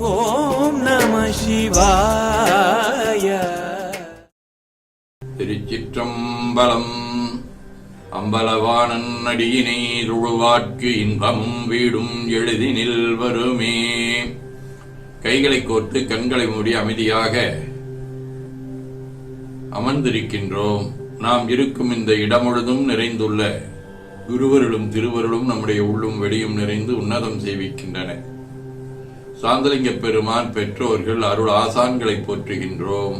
ஓம் நம சிவாய. திருச்சிற்றம்பலம் அம்பலவானன் அடியினை தொழுவார்க்கு இன்பமும் வீடும் எழுதினில் வருமே. கைகளை கோர்த்து கண்களை மூடி அமைதியாக அமர்ந்திருக்கின்றோம். நாம் இருக்கும் இந்த இடமுழுதும் நிறைந்துள்ள குருவருளும் திருவருளும் நம்முடைய உள்ளும் வெளியும் நிறைந்து உன்னதம் செய்விக்கின்றன. சாந்தலிங்க பெருமான் பெற்றோர்கள் அருள் ஆசான்களை போற்றுகின்றோம்.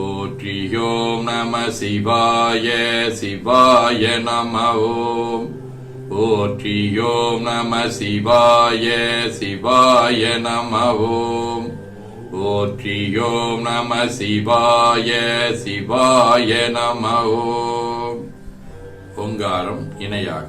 ஓம் நம சிவாய சிவாய நம ஓம் ஓம் நம சிவாய சிவாய நம ஓம் ஓம் நம சிவாய சிவாய நம ஓம் ஓங்காரம் இணையாக.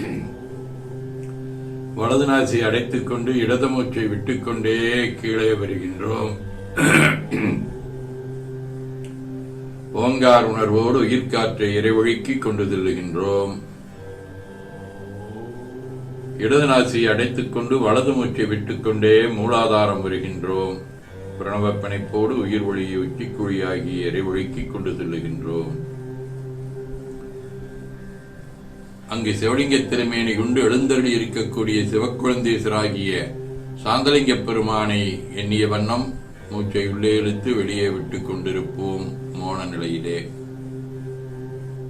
வலது நாசி அடைத்துக் கொண்டு இடது மூச்சை விட்டுக்கொண்டே கீழே வருகின்றோம். ஓங்கார் உணர்வோடு உயிர்காற்றை இறைவழுக்கிக் கொண்டு செல்லுகின்றோம். இடது நாசியை அடைத்துக் கொண்டு வலது மூச்சை விட்டுக்கொண்டே மூலாதாரம் வருகின்றோம். பிரணவ பிணைப்போடு உயிர் ஒளியை உச்சிக்குழியாகி இறைவழுக்கிக் கொண்டு செல்லுகின்றோம். அங்கு சிவலிங்க திருமேனி கொண்டு எழுந்தருளி இருக்கக்கூடிய சிவக்குழந்தேசராகிய சாந்தலிங்க பெருமானை எண்ணிய வண்ணம் மூச்சை உள்ளே இழுத்து வெளியே விட்டு கொண்டிருப்போம் மோன நிலையிலே.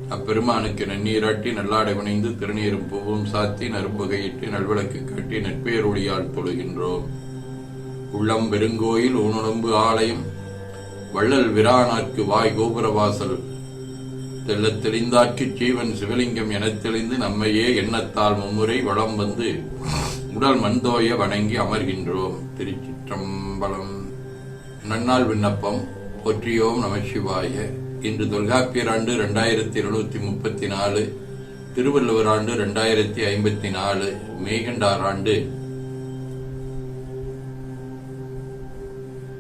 அப்பெருமானுக்கு நன்னீராட்டி நல்லாடை வணைந்து திருநீரும் பூவும் சாத்தி நறும்புகையிட்டு நல்விளக்கு காட்டி நட்பேர் ஒளியால் தொழுகின்றோம். உள்ளம் பெருங்கோயில் ஊனுடம்பு ஆலயம் வள்ளல் விரானார்க்கு வாய் கோபுரவாசல் தெல்ல தெளிந்தாக்கி ஜீவன் சிவலிங்கம் என தெளிந்து நம்மையே எண்ணத்தால் மும்முறை வளம் வந்து உடல் மண்தோய வணங்கி அமர்கின்றோம். திருச்சிற்றம்பலம். நன்னாள் விண்ணப்பம். பொற்றியோம் நமசிவாய இன்று தொல்காப்பியர் ஆண்டு இரண்டாயிரத்தி இருநூத்தி முப்பத்தி நாலு. திருவள்ளுவர் ஆண்டு இரண்டாயிரத்தி ஐம்பத்தி நாலு. மேகண்டார் ஆண்டு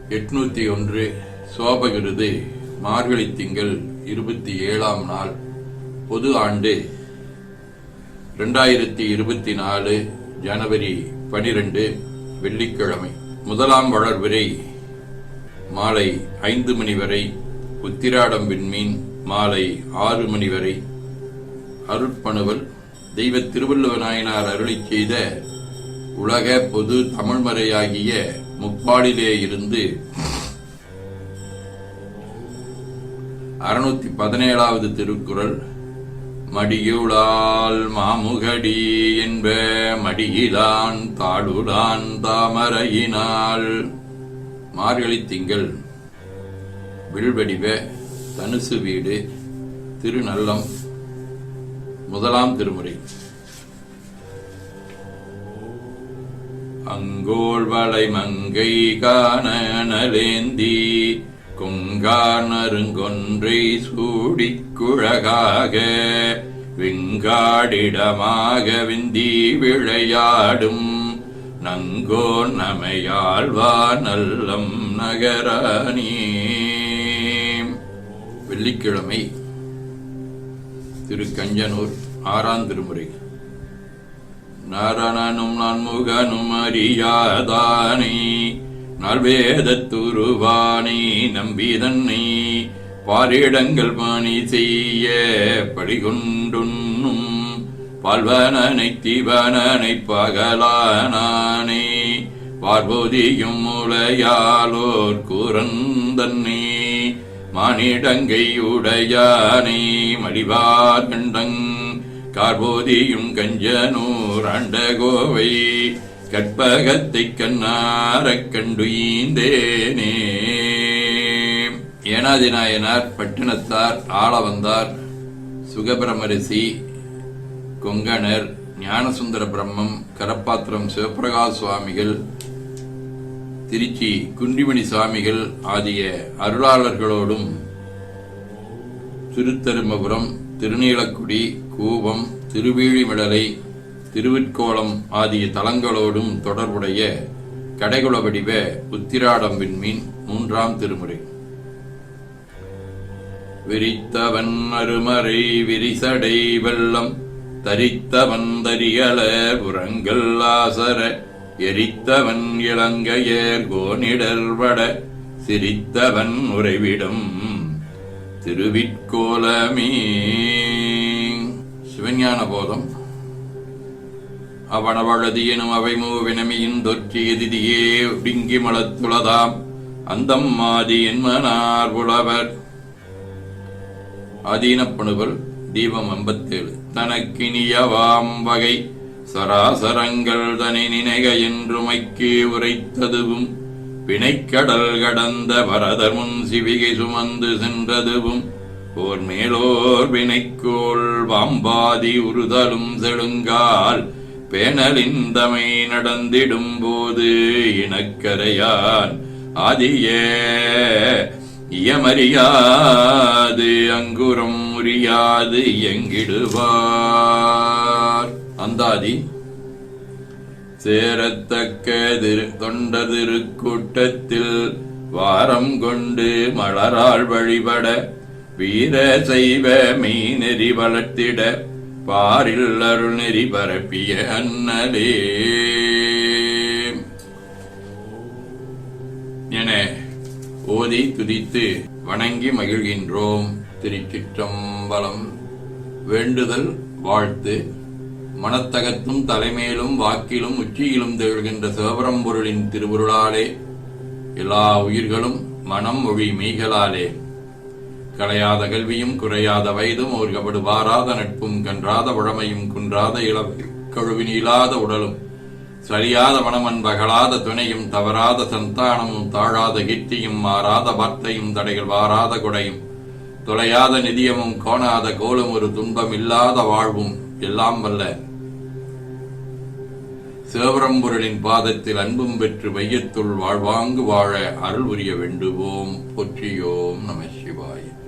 எட்நூத்தி ஒன்று. சோபகிருது. மார்கழி திங்கள் இருபத்தி ஏழாம் நாள் பொது ஆண்டு. இரண்டாயிரத்தி இருபத்தி நாலு ஜனவரி பனிரெண்டு வெள்ளிக்கிழமை. முதலாம் வளர்விரை மாலை ஐந்து மணி வரை உத்திராடம் விண்மீன் மாலை ஆறு மணி வரை. அருட்பணுவல் தெய்வ திருவள்ளுவ நாயனார் அருளிச் செய்த உலக பொது தமிழ்மறையாகிய முப்பாடிலே இருந்து அறுநூத்தி பதினேழாவது திருக்குறள் மடியுளால் மாமுகடி என்ப மடியிலான் தாடுலான் தாமரையினால். மார்கழி திங்கள் வில்வடிவ தனுசு வீடு திருநல்லம் முதலாம் திருமுறை. அங்கோள் வளை மங்கை காண நலேந்தி குங்கானருங்கொன்றை சூடி குழகாக விங்காடிடமாக விந்தி விளையாடும் நங்கோ நமையாழ்வா நல்லம் நகரானே வெள்ளிக்கிழமை திரு கஞ்சனூர் ஆறாம் திருமுறை. நாரணனும் நான்முகனும் அறியாதானே நல்வேதத்துருவானை நம்பி தன்னை பாரிடங்கள் பாணி செய்ய படிகொண்டுண்ணும் பல்வனனை தீவனனை பகலானானே பார்வதியும் முளையாலோர் குரந்தன்னே மானிடங்கை உடையானே மடிவார் கண்டங் கார்போதியும் கஞ்சனூர் அண்டகோவை கற்பகத்தை கண்ணாரக் கண்டுயீந்தேனே. ஏனாதிநாயனார் பட்டினத்தார் ஆள வந்தார் சுகபிரமரிசி கொங்கணர் ஞானசுந்தர பிரம்மம் கரப்பாத்திரம் சிவபிரகாஷ் சுவாமிகள் திருச்சி குன்றிமணி சுவாமிகள் ஆகிய அருளாளர்களோடும் திருத்தருமபுரம் திருநீலக்குடி கூவம் திருவீழிமிடலை திருவிற்கோளம் ஆகிய தலங்களோடும் தொடர்புடைய கடைகுல வடிவ உத்திராடம் விண்மீன் மூன்றாம் திருமுறை. விரித்தவன் அருமறை விரிசடை வெள்ளம் தரித்தவன் தரியல புறங்கள் ஆசர எரித்தவன் இளங்கையர் கோனிடர்வட சிரித்தவன் உறைவிடம் திருவிற்கோலமே சிவஞான போதம் அவனவழதியனும் அவை மூவினமியின் தொற்றி எதிதியே ஒடுங்கி மலத்துளதாம் அந்தம் மாதி என்மனார் புலவர் ஆதீனப்பணுவல் தீபம் ஐம்பத்தேழு தனக்கினியவாம் வகை சராசரங்கள் தனி நினைக என்றுமைக்கு உரைத்ததுவும். வினைக்கடல் கடந்த வரதர் முன் சிவிகை சுமந்து சென்றதுவும். ஓர் மேலோர் வினைக்கோள் வாம்பாதி உறுதலும் செழுங்கால். பேணலிந்தமை நடந்திடும் போது இனக்கரையான் ஆதிய. இயமறியாது அங்குரம் முறியாது எங்கிடுவார்? அந்தாதி. சேரத்தக்க திரு தொண்ட வாரம் கொண்டு மலரால் வழிபட வீர செய்வ மீனெறி வளர்த்திட பாரில் அருள் நெறி பரப்பிய அன்னலே என ஓதி துதித்து வணங்கி மகிழ்கின்றோம் திருச்சிற்றம்பலம் வேண்டுதல் வாழ்த்து. மனத்தகத்தும் தலைமையிலும் வாக்கிலும் உச்சியிலும் திகழ்கின்ற சிவபரம்பொருளின் திருவுருளாலே எல்லா உயிர்களும் மனம் மொழி மெய்களாலே. களையாத கல்வியும் குறையாத வயதும் ஒரு வாராத நட்பும் கன்றாத உழமையும் குன்றாத இளம் கழுவினி இல்லாத உடலும் சரியாத மனமன் பகலாத துணையும் தவறாத சந்தானமும் தாழாத கீர்த்தியும் மாறாத வார்த்தையும் தடைகள் வாராத கொடையும் தொலையாத நிதியமும் கோணாத கோலும் ஒரு துன்பம் இல்லாத வாழ்வும் எல்லாம் வல்ல. சிவபரம்பொருளின் பாதத்தில் அன்பும் பெற்று வையத்துள் வாழ்வாங்கு வாழ அருள் உரிய வேண்டுவோம். போற்றியோம் நம சிவாய.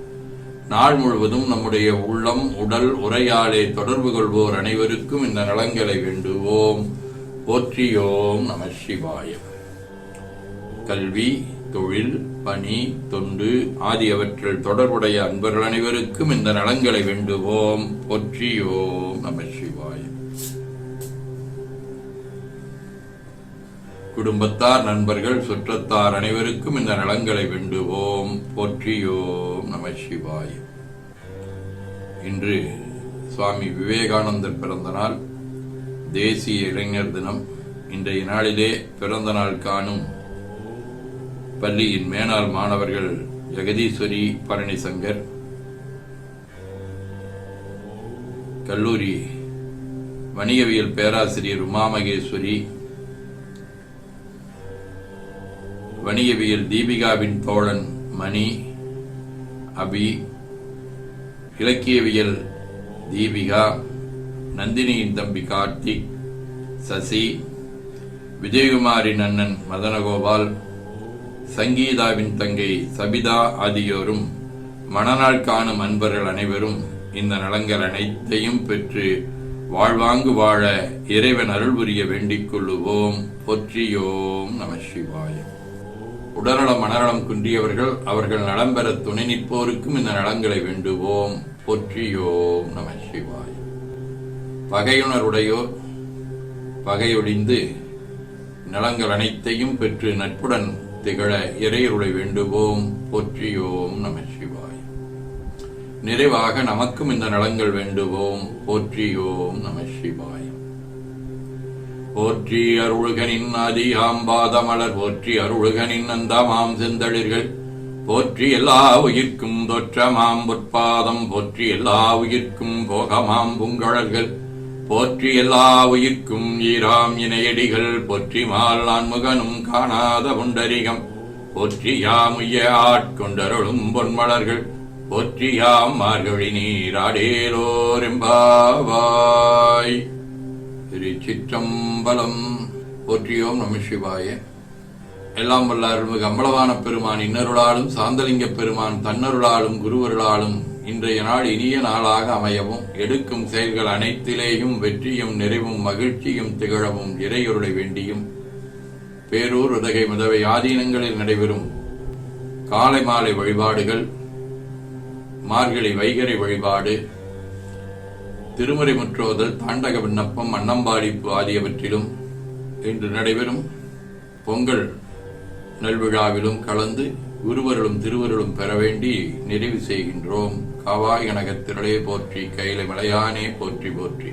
நாள் முழுவதும் நம்முடைய உள்ளம் உடல் உரையாலே தொடர்பு கொள்வோர் அனைவருக்கும் இந்த நலங்களை வேண்டுவோம். போற்றியோம் நம சிவாய. கல்வி தொழில் பணி தொண்டு ஆகியவற்றில் தொடர்புடைய அன்பர்கள் அனைவருக்கும் இந்த நலங்களை வேண்டுவோம். போற்றியோம் நம சிவாய. குடும்பத்தார் நண்பர்கள் சுற்றத்தார் அனைவருக்கும் இந்த நலங்களை வேண்டுவோம். போற்றியோம் நம சிவாய. இன்று சுவாமி விவேகானந்தர் பிறந்த நாள். தேசிய இளைஞர் தினம். இன்றைய நாளிலே பிறந்த நாள் காணும் பள்ளியின் மேனாள் மாணவர்கள் ஜெகதீஸ்வரி பழனிசங்கர் கல்லூரி வணிகவியல் பேராசிரியர் உமாமகேஸ்வரி வணிகவியல் தீபிகாவின் தோழன் மணி அபி இலக்கியவியல் தீபிகா நந்தினியின் தம்பி கார்த்திக் சசி விஜயகுமாரின் அண்ணன் மதனகோபால் சங்கீதாவின் தங்கை சபிதா ஆகியோரும் மணநாள் காணும் அன்பர்கள் அனைவரும் இந்த நலங்கள் அனைத்தையும் பெற்று வாழ்வாங்கு வாழ இறைவன் அருள் புரிய வேண்டிக் கொள்ளுவோம். பொற்றியோம் நம சிவாயம் உடல்நலம் மனநலம் குன்றியவர்கள் அவர்கள் நலம் பெற துணை நிற்போருக்கும் இந்த நலங்களை வேண்டுவோம். போற்றியோம் நம சிவாய். பகையுணருடையோர் பகையொழிந்து நலங்கள் அனைத்தையும் பெற்று நட்புடன் திகழ இறையருளை வேண்டுவோம். போற்றியோம் நம சிவாய். நிறைவாக நமக்கும் இந்த நலங்கள் வேண்டுவோம். போற்றியோம் நம சிவாய். போற்றி அருள்கனின் அதிகாம்பாதமலர் போற்றி அருள்கனின் அந்தமாம் செந்தளிர்கள். போற்றி எல்லா உயிர்க்கும் தொற்றமாம் பொற்பாதம் போற்றி எல்லா உயிர்க்கும் போகமாம் புங்கழல்கள். போற்றி எல்லா உயிர்க்கும் ஈராம் இணையடிகள் போற்றி மால் நான்முகனும் காணாத புண்டரிகம் போற்றி யாம் உய ஆட்கொண்டருளும் பொன்மலர்கள். போற்றி யாம் மார்கழி நீராடேலோரெம்பாவாய் திருச்சிற்றம்பலம். போற்றியோம் நம சிவாய. எல்லாம் வல்ல அருள்மிகு அம்பலவான பெருமான் இன்னருளாலும் சாந்தலிங்க பெருமான் தன்னருளாலும் குருவருளாலும் இன்றைய நாள் இனிய நாளாக அமையவும் எடுக்கும் செயல்கள் அனைத்திலேயும் வெற்றியும் நிறைவும் மகிழ்ச்சியும் திகழவும் இறையொருளை வேண்டியும். பேரூர் உதகை முதவை ஆதீனங்களில் நடைபெறும் காலை மாலை வழிபாடுகள் மார்கழி வைகரை வழிபாடு திருமுறை முற்றோதல் தாண்டக விண்ணப்பம் அன்னம்பாடிப்பு ஆகியவற்றிலும் இன்று நடைபெறும் பொங்கல் நல்விழாவிலும் கலந்து குருவருளும் திருவருளும் பெற வேண்டி நிறைவு செய்கின்றோம். காவாய் கனகத்திரளே போற்றி கையில மலையானே போற்றி போற்றி.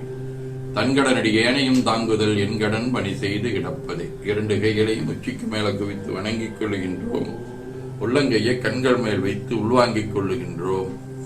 தன்கடனடி ஏனையும் தாங்குதல் என்கடன் பணி செய்து கிடப்பது. இரண்டு கைகளையும் உச்சிக்கு மேல குவித்து வணங்கிக் கொள்ளுகின்றோம். உள்ளங்கையை கண்கள் மேல் வைத்து உள்வாங்கிக் கொள்ளுகின்றோம்.